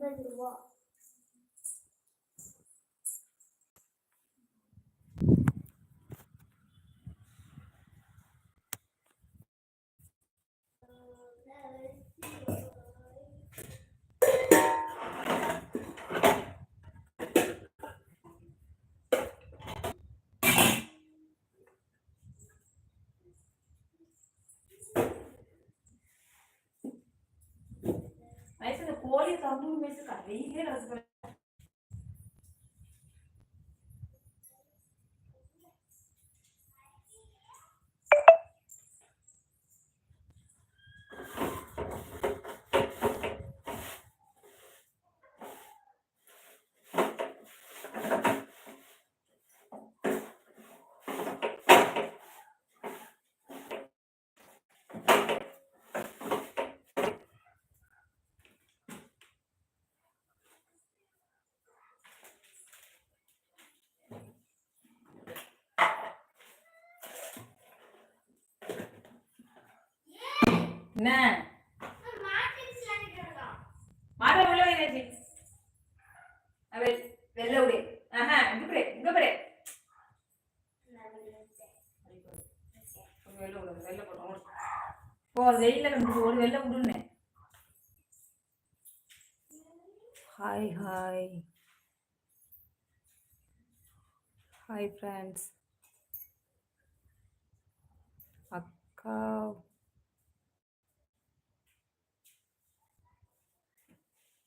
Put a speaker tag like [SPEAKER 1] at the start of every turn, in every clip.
[SPEAKER 1] Dari. 哎，
[SPEAKER 2] 这个玻璃窗都没事干，一天到晚。என்ன? மாட்ட உள்ள வையாச்சு வெள்ள விடு ஆஹா இங்க பாரு இங்க பாரு வெள்ள விடு வெள்ள போடும் ஓடு. வெயில வந்து ஒரு வெள்ள விடுன்னு ஹாய் ஹாய் ஹாய் ஃப்ரெண்ட்ஸ் அக்கா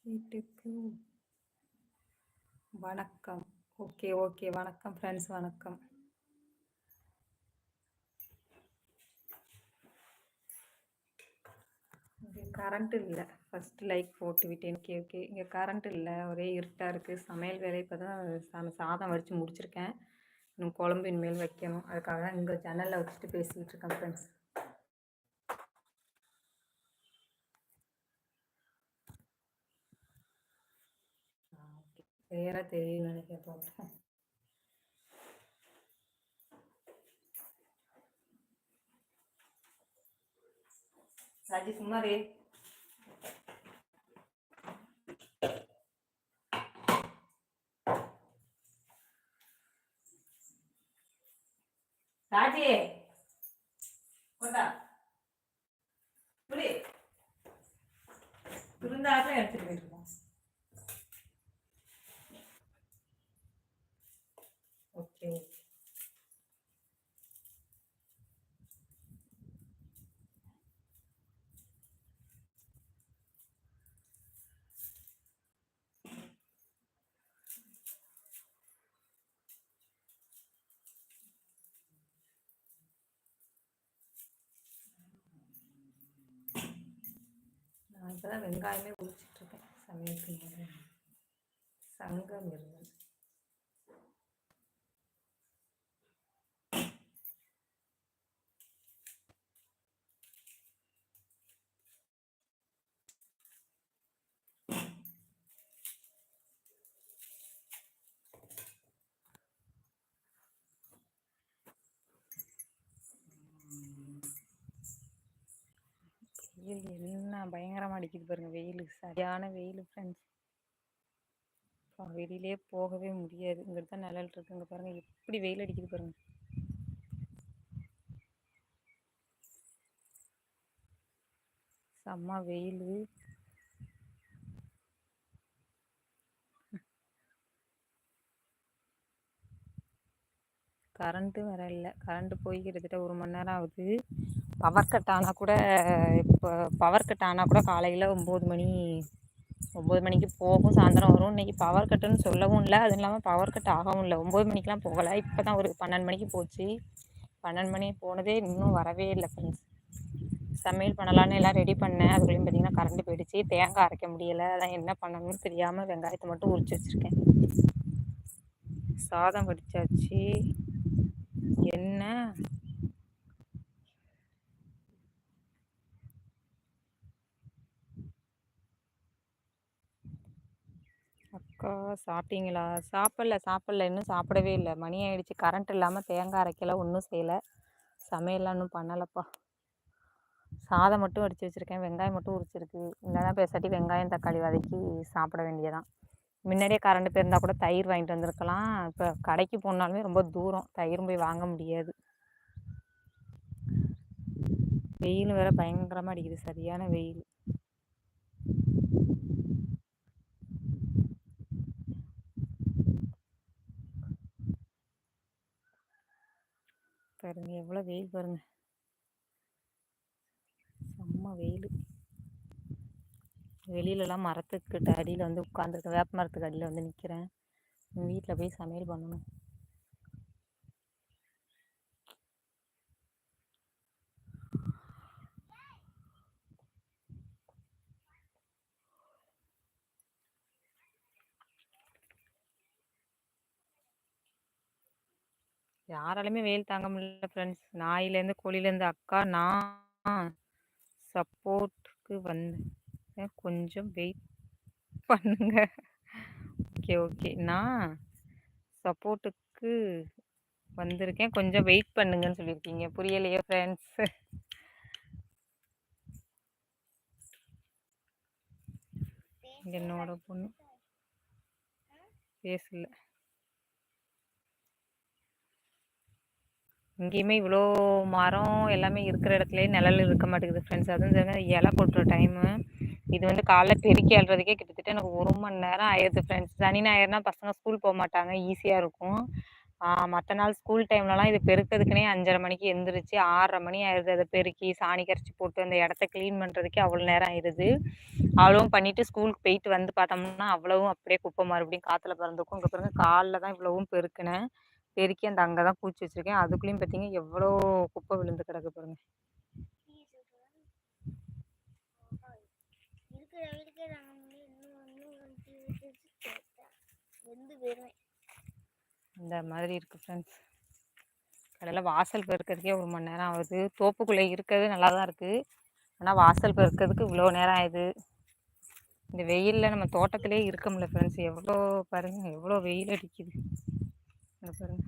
[SPEAKER 2] வீட்டுக்கு. வணக்கம். Okay okay. வணக்கம் ஃப்ரெண்ட்ஸ் வணக்கம். இங்கே கரண்ட் இல்லை. ஃபஸ்ட்டு லைக் போட்டு விட்டேன். Okay okay. இங்கே கரண்ட் இல்லை. ஒரே இருட்டாக இருக்குது சமையல் வேலை இப்போ தான் சாதம் வடித்து முடிச்சிருக்கேன். இன்னும் குழம்பு இனிமேல் வைக்கணும். அதுக்காக தான் இங்கே ஜன்னலில் வச்சுட்டு பேசிகிட்டு இருக்கேன் ஃப்ரெண்ட்ஸ் வேற தெரியும் நினைக்கிறேன் ராஜி சும்மா ரே ராஜி கொண்டா புடி திருந்தாப்புல எடுத்துட்டு போயிருக்கோம் ஓகே ஓகே நான் இப்போ தான் வெங்காயமே உரிச்சிட்ருக்கேன் சமையலுக்கு சங்கம் இருந்தது. வெயில் என்ன பயங்கரமாக அடிக்குது பாருங்க வெயில். சரியான வெயில் ஃப்ரெண்ட்ஸ் வெளியிலே போகவே முடியாது இங்கே தான் நிழல் இருக்குங்க பாருங்க. எப்படி வெயில் அடிக்குது பாருங்க. செம்ம வெயில். கரண்ட்டும் வேற இல்லை. கரண்ட்டு போய் கிட்டத்தட்ட ஒரு மணி நேரம் ஆகுது. பவர் கட் ஆனால் கூட இப்போ பவர் கட் ஆனால் கூட காலையில் ஒம்பது மணி ஒம்பது மணிக்கு போகும் சாயந்தரம் வரும். இன்றைக்கி பவர் கட்டுன்னு சொல்லவும் இல்லை. அதுவும் இல்லாமல் பவர் கட் ஆகவும் இல்லை. ஒம்பது மணிக்கெலாம் போகலை. இப்போ தான் ஒரு பன்னெண்டு மணிக்கு போச்சு. பன்னெண்டு மணி போனதே இன்னும் வரவே இல்லை ஃப்ரெண்ட்ஸ் சமையல் பண்ணலான்னு எல்லாம் ரெடி பண்ணேன். அதுக்குள்ளேயும் பார்த்தீங்கன்னா கரண்ட் போயிடுச்சு. தேங்காய் அரைக்க முடியலை. அதான் என்ன பண்ணணும்னு தெரியாமல் வெங்காயத்தை மட்டும் உரிச்சு வச்சுருக்கேன். சாதம் வடிச்சாச்சு. என்ன? அக்கா சாப்பிட்டீங்களா? சாப்பிடல சாப்பிடல. இன்னும் சாப்பிடவே இல்லை. மணி ஆயிடுச்சு. கரண்ட் இல்லாமல் தேங்காய் அரைக்கல. ஒன்றும் செய்யலை. சமையல்லாம் இன்னும் பண்ணலப்பா. சாதம் மட்டும் அடித்து வச்சுருக்கேன். வெங்காயம் மட்டும் உரிச்சிருக்கு. இல்லைனா பேசாட்டி வெங்காயம் தக்காளி வதக்கி சாப்பிட வேண்டியதான். முன்னாடியே கரண்ட் போயிருந்தால் கூட தயிர் வாங்கிட்டு வந்திருக்கலாம். இப்போ கடைக்கு போனாலுமே ரொம்ப தூரம். தயிரும் போய் வாங்க முடியாது. வெயில் வேறு பயங்கரமாக அடிக்குது. சரியான வெயில் பாருங்க எவ்வளோ வெயில் பாருங்க. செம்ம வெயில். வெளியிலலாம் மரத்துக்கிட்ட அடியில் வந்து உட்காந்துருக்கேன் வேப்ப மரத்துக்கு அடியில் வந்து நிற்கிறேன் வீட்டில் போய் சமையல் பண்ணணும். யாராலுமே வெயில் தாங்க முடியல ஃப்ரெண்ட்ஸ் நாயிலேருந்து கோழிலேருந்து அக்கா நான் சப்போர்ட்டுக்கு வந்து கொஞ்சம் வெயிட் பண்ணுங்க. ஓகே ஓகே நான் சப்போர்ட்டுக்கு வந்திருக்கேன். கொஞ்சம் வெயிட் பண்ணுங்கன்னு சொல்லியிருக்கீங்க. புரியலையே ஃப்ரெண்ட்ஸ் என்னோட பொண்ணு. பேசல. இங்கேயுமே இவ்வளோ மரம் எல்லாமே இருக்கிற இடத்துலயே நிழல் இருக்க மாட்டேங்குது ஃப்ரெண்ட்ஸ் அதுவும் சேர்ந்து இலை கொட்டுற டைமு இது வந்து காலைல பெருக்கி அழுறதுக்கே கிட்டத்தட்ட எனக்கு ஒரு மணி நேரம் ஆயிடுது ஃப்ரெண்ட்ஸ் சனி ஞாயிறுனா பசங்க ஸ்கூல் போக மாட்டாங்க ஈஸியாக இருக்கும். மற்ற நாள் ஸ்கூல் டைம்லலாம் இது பெருக்கிறதுக்குனே அஞ்சரை மணிக்கு எழுந்திரிச்சு ஆறரை மணி ஆயிடுது அதை பெருக்கி சாணி கரைச்சி போட்டு அந்த இடத்த க்ளீன் பண்ணுறதுக்கே அவ்வளோ நேரம் ஆயிடுது அவ்வளவும் பண்ணிவிட்டு ஸ்கூலுக்கு போயிட்டு வந்து பார்த்தோம்னா அவ்வளவும் அப்படியே குப்பை மறுபடியும் காற்றுல பிறந்துக்கும் இங்கே பாருங்க காலில் தான் இவ்வளவும் பெருக்கினேன். பெருக்கி அந்த அங்கே தான் பூச்சி வச்சுருக்கேன். அதுக்குள்ளேயும் பார்த்தீங்க எவ்வளோ குப்பை விழுந்து கிடக்கு பாருங்க. இந்த மாதிரி இருக்குது ஃப்ரெண்ட்ஸ் கடையில் வாசல் பெருக்கிறதுக்கே ஒரு மணி நேரம் ஆகுது. தோப்புக்குள்ளே இருக்கிறது நல்லா தான் இருக்குது ஆனால் வாசல் பெருக்கிறதுக்கு இவ்வளோ நேரம் ஆகுது இந்த வெயிலில் நம்ம தோட்டத்திலே இருக்க முடியல ஃப்ரெண்ட்ஸ் எவ்வளோ பாருங்கள் எவ்வளோ வெயில் அடிக்குது. இங்கே பாருங்க.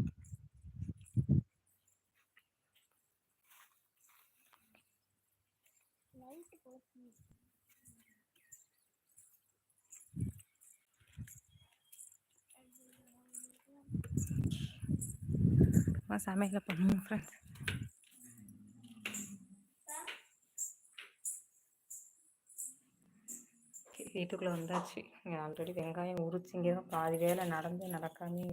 [SPEAKER 2] சமையலை பண்ணுவோம் ஃப்ரெண்ட்ஸ் வீட்டுக்குள்ளே வந்தாச்சு. இங்கே ஆல்ரெடி வெங்காயம் உரிச்சு இங்கே தான் பாதி வேலை நடந்து நடக்காமே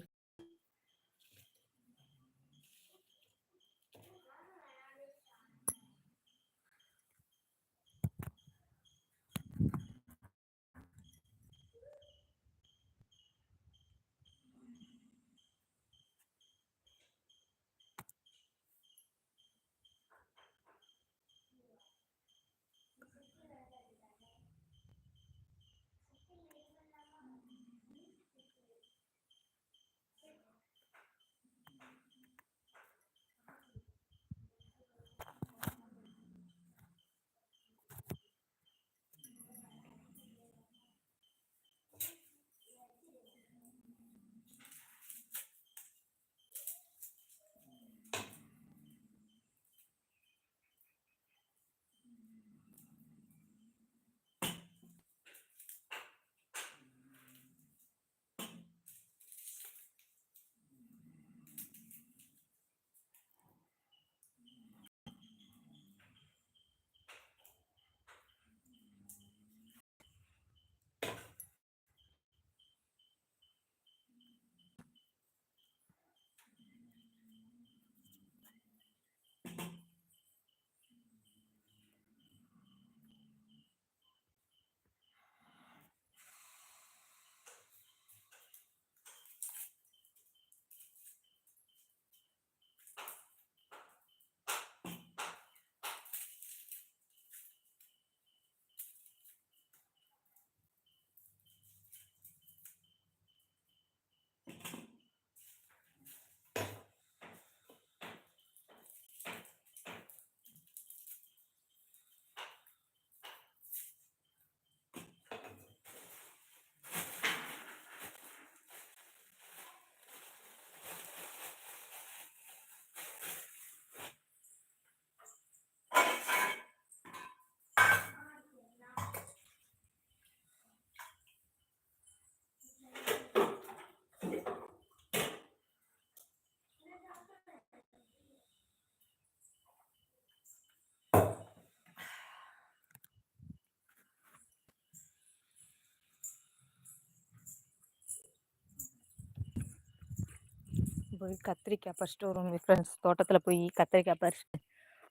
[SPEAKER 2] போய் கத்திரிக்காய் பறிச்சிட்டு வருவோம் ஃப்ரெண்ட்ஸ் தோட்டத்தில் போய் கத்திரிக்காய் பறிச்சிட்டு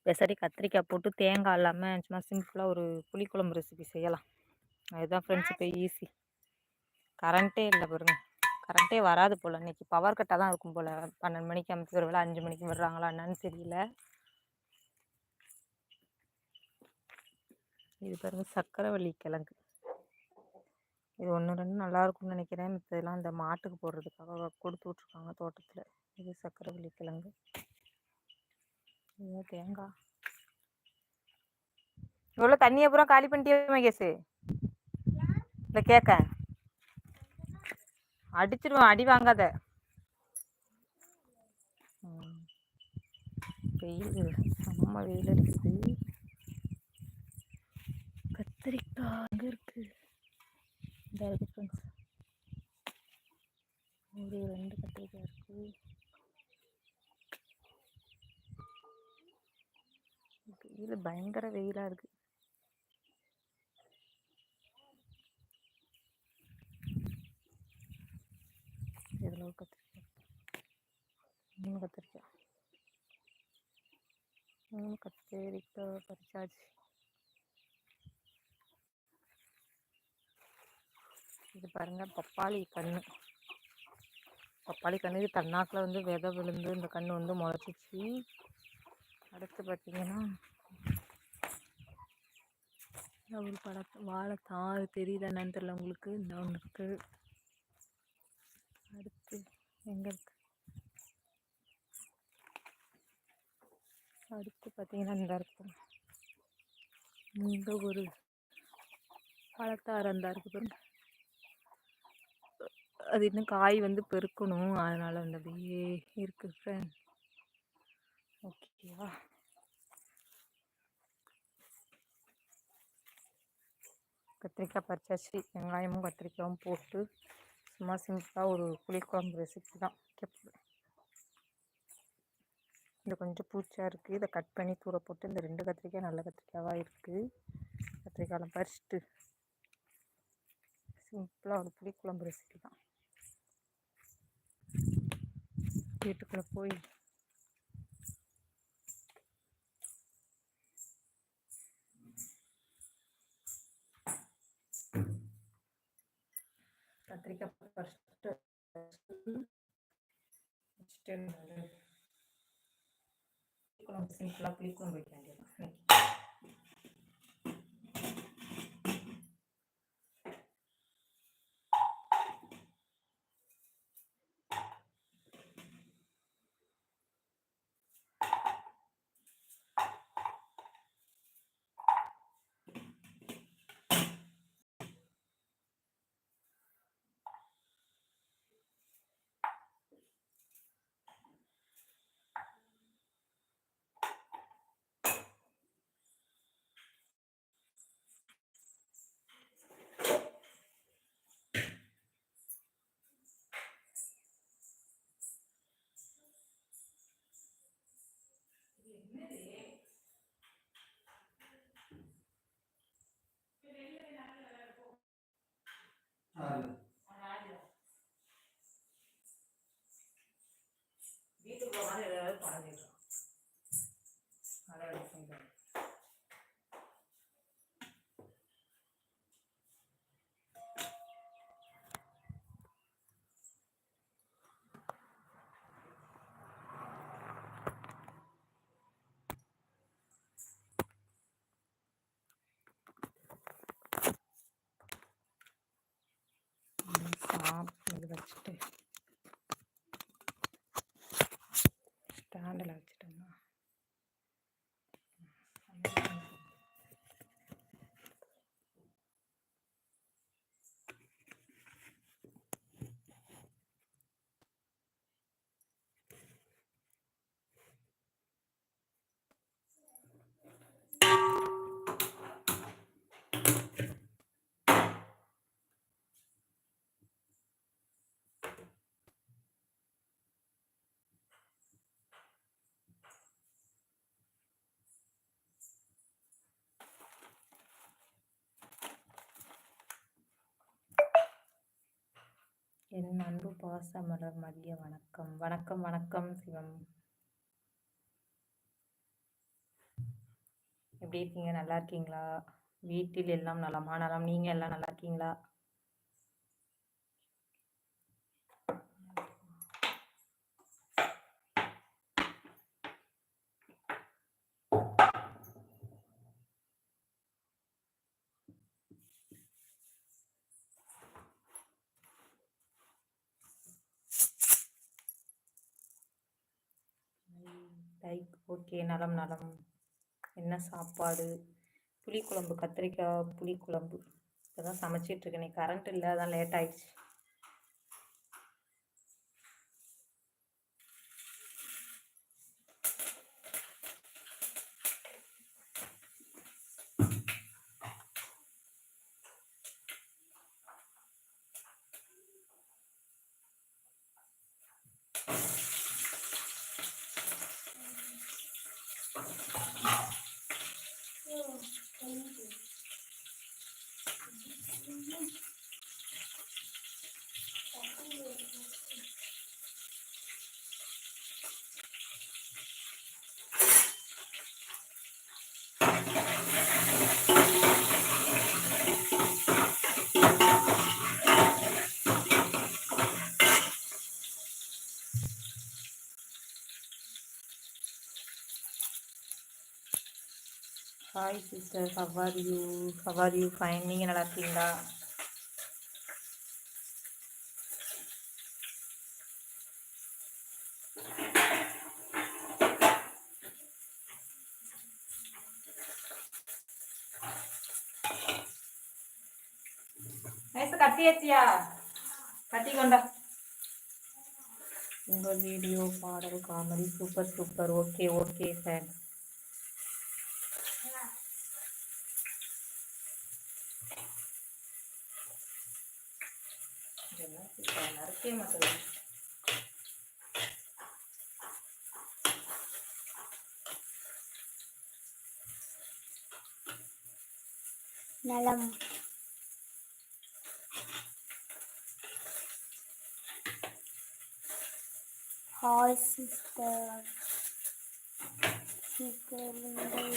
[SPEAKER 2] பெசரி கத்திரிக்காய் போட்டு தேங்காய் இல்லாமல் சும்மா சிம்பிளாக ஒரு புளிக்குழம்பு ரெசிபி செய்யலாம். அதுதான் ஃப்ரெண்ட்ஸ் இப்போ ஈஸி கரண்ட்டே இல்லை பாருங்க. கரண்ட்டே வராது போல். இன்றைக்கி பவர் கட்டாக தான் இருக்கும் போல். பன்னெண்டு மணிக்கு அமைச்சு ஒரு வேலை அஞ்சு மணிக்கு விடுறாங்களா என்னன்னு தெரியல. இது பாருங்க சக்கரவள்ளி கிழங்கு. இது ஒன்று ரெண்டு நல்லா இருக்கும்னு நினைக்கிறேன். இதெல்லாம் இந்த மாட்டுக்கு போடுறதுக்காக கொடுத்து விட்ருக்காங்க தோட்டத்தில். இது சக்கரவள்ளி கிழங்கு. இது தேங்காய் இவ்வளோ தண்ணியை பூரா காலி பண்ணிட்டே மகேஷ்? இல்லை கேட்க அடிச்சிருவேன் அடி வாங்காத. வெயில் செம்ம வெயில் அடிக்குது. கத்திரிக்காய் அங்கே இருக்கு. இந்த இருக்கு ஃப்ரெண்ட்ஸ் ஒரு ரெண்டு கத்திரிக்காய் இருக்கு. வெயில் பயங்கர வெயிலாக இருக்கு. இதில் ஒரு கத்திரிக்காய் மூணு கத்திரிக்காய் மூணு கத்திரிக்காய் பறிச்சாச்சு. இது பாருங்க பப்பாளி கன்று பப்பாளி கண்ணுக்கு தன்னாக்கில் வந்து விதை விழுந்து இந்த கன்று வந்து முளைச்சிச்சு. அடுத்து பார்த்தீங்கன்னா ஒரு பழத்தை வாழைத்தாறு தெரியுதா என்னன்னு தெரியல உங்களுக்கு. இந்த ஒன்று இருக்குது அடுத்து எங்கே இருக்கு? அடுத்து பார்த்தீங்கன்னா இந்த இருக்கு. இந்த ஒரு பழத்தாறு அந்த இருக்குது பாருங்க. அது இன்னும் காய் வந்து பெருக்கணும். அதனால் வந்து அப்படியே இருக்கு ஃப்ரெண்ட் ஓகேவா கத்திரிக்காய் பறிச்சாச்சு. வெங்காயமும் கத்திரிக்காயும் போட்டு சும்மா சிம்பிளாக ஒரு புளிக்குழம்பு ரெசிபி தான். வைக்க இது கொஞ்சம் பூச்சாக இருக்குது இதை கட் பண்ணி தூர போட்டு இந்த ரெண்டு கத்திரிக்காய் நல்ல கத்திரிக்காவாக இருக்குது கத்திரிக்காயெலாம் பறிச்சுட்டு சிம்பிளாக ஒரு புளிக்குழம்பு ரெசிபி தான். வீட்டுக்குள்ளே போய் கத்திரிக்காய் ஃபஸ்ட்டு வச்சுட்டு சிம்பிளாக புளிக்குழம்பு வைக்க வேண்டியதான் Hallelujah. 아, 여기다 칠게. என் அன்பு பாசமலர் மதிய வணக்கம். வணக்கம் வணக்கம் சிவம். எப்படி இருக்கீங்க? நல்லா இருக்கீங்களா? வீட்டில் எல்லாம் நலமா? நலம். நீங்கள் எல்லாம் நல்லா இருக்கீங்களா? லைக் ஓகே நலம் நலம். என்ன சாப்பாடு? புளிக்குழம்பு கத்திரிக்காய் புளிக்குழம்பு. இப்போ தான் சமைச்சிட்ருக்கேன் கரண்ட் இல்லை அதான் லேட் ஆயிடுச்சு. hi sister how are you how are you fine நீங்கள் நல்லா இருக்கீங்களா நைஸ் கட்டியாச்சியா கட்டி கொண்டா உங்கள் வீடியோ பாடல் comedy super super okay okay sir
[SPEAKER 1] நலம் ஹாய் சிஸ்டர் சிஸ்டர் உங்கள்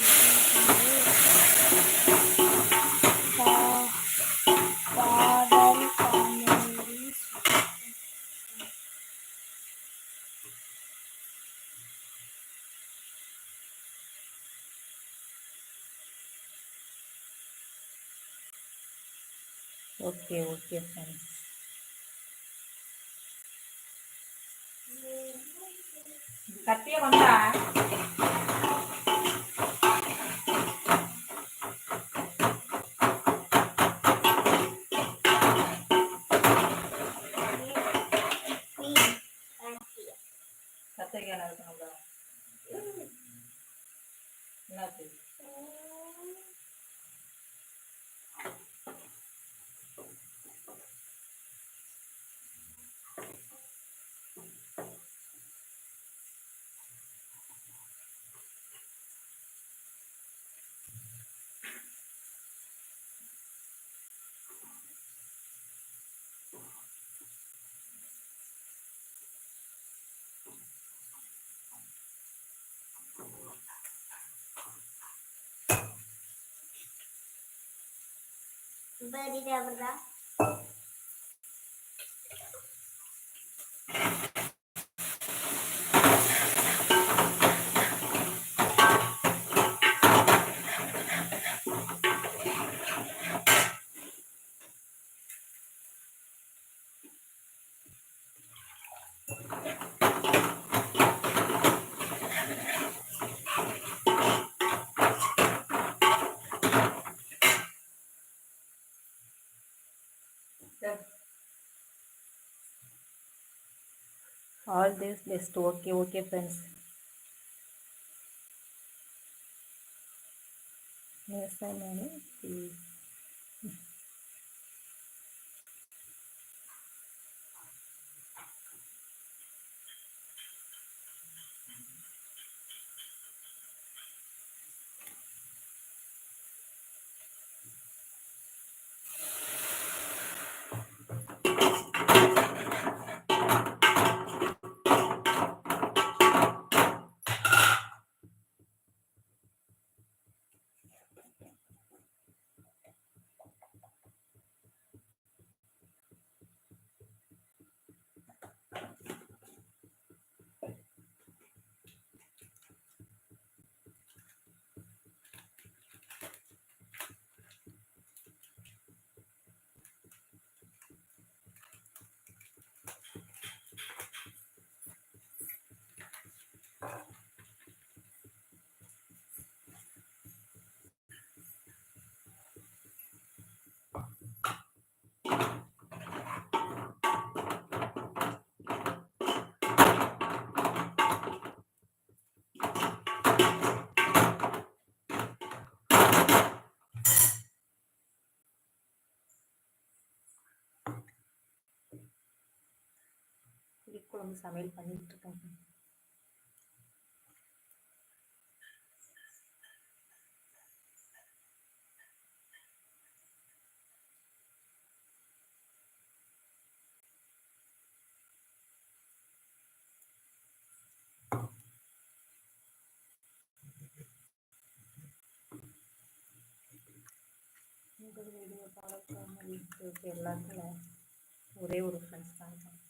[SPEAKER 2] okay okay fine Beri dia
[SPEAKER 1] berdah. All
[SPEAKER 2] this best okay okay friends వ్యవసాయం అని குழம்பு சமையல் பண்ணிட்டு இருக்கேன் இந்த வீடியோ ஃபாலோ பண்ண எல்லாத்துல ஒரே ஒரு ஃப்ரெண்ட்ஸ் தான் இருக்காங்க